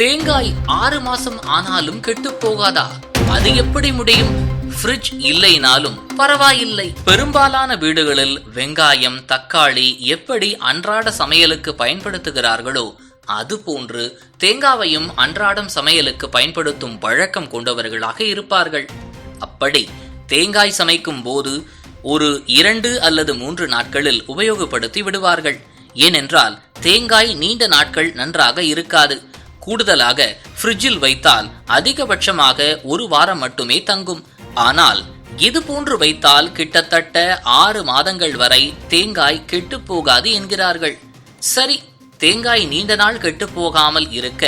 தேங்காய் ஆறு மாசம் ஆனாலும் கெட்டு போகாதா அது எப்படி முடியும்? ஃப்ரிட்ஜ் இல்லைனாலும் பரவாயில்லை. பெரும்பாலான வீடுகளில் வெங்காயம் தக்காளி எப்படி அன்றாட சமையலுக்கு பயன்படுத்துகிறார்களோ அதுபோன்று தேங்காவையும் அன்றாடம் சமையலுக்கு பயன்படுத்தும் பழக்கம் கொண்டவர்களாக இருப்பார்கள். அப்படி தேங்காய் சமைக்கும் போது ஒரு இரண்டு அல்லது மூன்று நாட்களில் உபயோகப்படுத்தி விடுவார்கள். ஏனென்றால் தேங்காய் நீண்ட நாட்கள் நன்றாக இருக்காது. கூடுதலாக ஃப்ரிட்ஜில் வைத்தால் அதிகபட்சமாக ஒரு வாரம் மட்டுமே தங்கும். ஆனால் இது போன்று வைத்தால் கிட்டத்தட்ட ஆறு மாதங்கள் வரை தேங்காய் கெட்டுப் போகாது என்கிறார்கள். சரி தேங்காய் நீண்ட நாள் கெட்டுப் போகாமல் இருக்க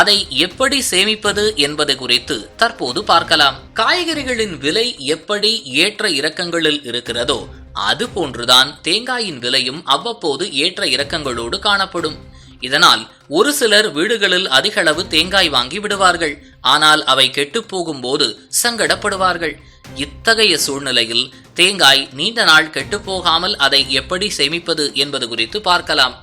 அதை எப்படி சேமிப்பது என்பது குறித்து தற்போது பார்க்கலாம். காய்கறிகளின் விலை எப்படி ஏற்ற இறக்கங்களில் இருக்கிறதோ அது போன்றுதான் தேங்காயின் விலையும் அவ்வப்போது ஏற்ற இறக்கங்களோடு காணப்படும். இதனால் ஒரு சிலர் வீடுகளில் அதிக அளவு தேங்காய் வாங்கி விடுவார்கள். ஆனால் அவை கெட்டுப்போகும் போகும்போது சங்கடப்படுவார்கள். இத்தகைய சூழ்நிலையில் தேங்காய் நீண்ட நாள் கெட்டுப் போகாமல் அதை எப்படி சேமிப்பது என்பது குறித்து பார்க்கலாம்.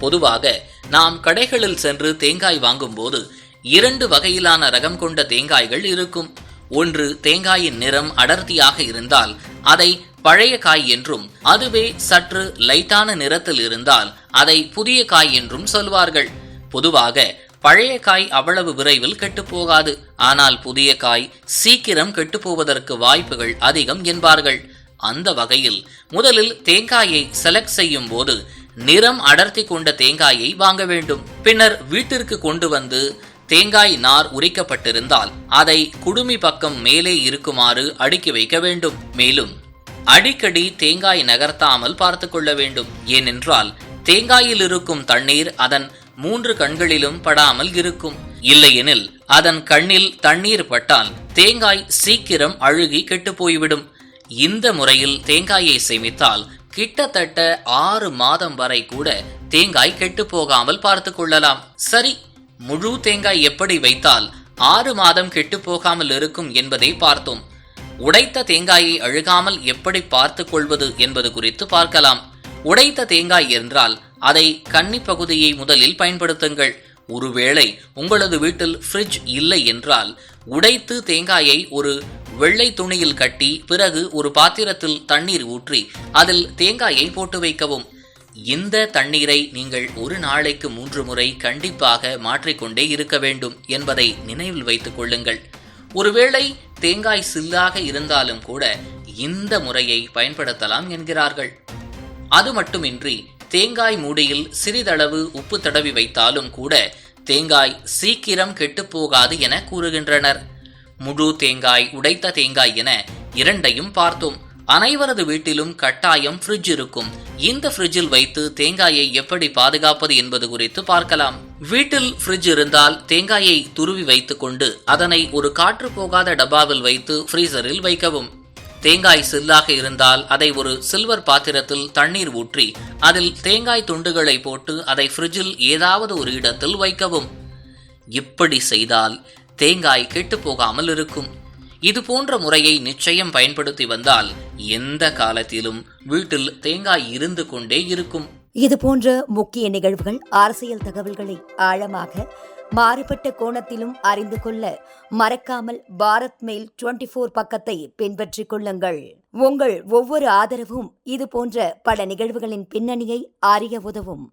பொதுவாக நாம் கடைகளில் சென்று தேங்காய் வாங்கும்போது இரண்டு வகையிலான ரகம் கொண்ட தேங்காய்கள் இருக்கும். ஒன்று தேங்காயின் நிறம் அடர்த்தியாக இருந்தால் அதை பழைய காய் என்றும் அதுவே சற்று லைட்டான நிறத்தில் இருந்தால் அதை புதிய காய் என்றும் சொல்வார்கள். பொதுவாக பழைய காய் அவ்வளவு விரைவில் கெட்டுப்போகாது ஆனால் புதிய காய் சீக்கிரம் கெட்டுப்போவதற்கு வாய்ப்புகள் அதிகம் என்பார்கள். அந்த வகையில் முதலில் தேங்காயை செலக்ட் செய்யும் போது நிறம் அடர்த்தி கொண்ட தேங்காயை வாங்க வேண்டும். பின்னர் வீட்டிற்கு கொண்டு வந்து தேங்காய் நார் உரிக்கப்பட்டிருந்தால் அதை குடுமி பக்கம் மேலே இருக்குமாறு அடுக்கி வைக்க வேண்டும். மேலும் அடிக்கடி தேங்காய் நகர்த்தாமல் பார்த்து கொள்ள வேண்டும். ஏனென்றால் தேங்காயில் இருக்கும் தண்ணீர் அதன் மூன்று கண்களிலும் படாமல் இருக்கும். இல்லையெனில் அதன் கண்ணில் தண்ணீர் பட்டால் தேங்காய் சீக்கிரம் அழுகி கெட்டுப்போய்விடும் இந்த முறையில் தேங்காயை சேமித்தால் கிட்டத்தட்ட ஆறு மாதம் வரை கூட தேங்காய் கெட்டு போகாமல் பார்த்து கொள்ளலாம். சரி முழு தேங்காய் எப்படி வைத்தால் ஆறு மாதம் கெட்டு போகாமல் இருக்கும் என்பதை பார்த்தோம். உடைத்த தேங்காயை அழுகாமல் எப்படி பார்த்து கொள்வது என்பது குறித்து பார்க்கலாம். உடைத்த தேங்காய் என்றால் அதை கன்னி பகுதியை முதலில் பயன்படுத்துங்கள். ஒருவேளை உங்களது வீட்டில் ஃப்ரிட்ஜ் இல்லை என்றால் உடைத்து தேங்காயை ஒரு வெள்ளை துணியில் கட்டி பிறகு ஒரு பாத்திரத்தில் தண்ணீர் ஊற்றி அதில் தேங்காயை போட்டு வைக்கவும். இந்த தண்ணீரை நீங்கள் ஒரு நாளைக்கு மூன்று முறை கண்டிப்பாக மாற்றிக்கொண்டே இருக்க வேண்டும் என்பதை நினைவில் வைத்துக் கொள்ளுங்கள். ஒருவேளை தேங்காய் சில்லாக இருந்தாலும் கூட இந்த முறையை பயன்படுத்தலாம் என்கிறார்கள். அது மட்டுமின்றி தேங்காய் மூடியில் சிறிதளவு உப்பு தடவி வைத்தாலும் கூட தேங்காய் சீக்கிரம் கெட்டுப்போகாது என கூறுகின்றனர். முழு தேங்காய் உடைத்த தேங்காய் என இரண்டையும் பார்த்தோம். அனைவரது வீட்டிலும் கட்டாயம் ஃப்ரிட்ஜ் இருக்கும். இந்த ஃப்ரிட்ஜில் வைத்து தேங்காயை எப்படி பாதுகாப்பது என்பது குறித்து பார்க்கலாம். வீட்டில் ஃப்ரிட்ஜ் இருந்தால் தேங்காயை துருவி வைத்துக் கொண்டு அதனை ஒரு காற்று போகாத டப்பாவில் வைத்து ஃப்ரீசரில் வைக்கவும். தேங்காய் சில்லாக இருந்தால் அதை ஒரு சில்வர் பாத்திரத்தில் தண்ணீர் ஊற்றி அதில் தேங்காய் துண்டுகளை போட்டு அதை ஃப்ரிட்ஜில் ஏதாவது ஒரு இடத்தில் வைக்கவும். இப்படி செய்தால் தேங்காய் கெட்டு போகாமல் இருக்கும். இது போன்ற முறையை நிச்சயம் பயன்படுத்தி வந்தால் எந்த காலத்திலும் வீட்டில் தேங்காய் இருந்து கொண்டே இருக்கும். இது போன்ற முக்கிய நிகழ்வுகள் அரசியல் தகவல்களை ஆழமாக மாறுபட்ட கோணத்திலும் அறிந்து கொள்ள மறக்காமல் பாரத் மெயில் டுவெண்டி போர் பக்கத்தை பின்பற்றிக் கொள்ளுங்கள். உங்கள் ஒவ்வொரு ஆதரவும் இது போன்ற பல நிகழ்வுகளின் பின்னணியை அறிய உதவும்.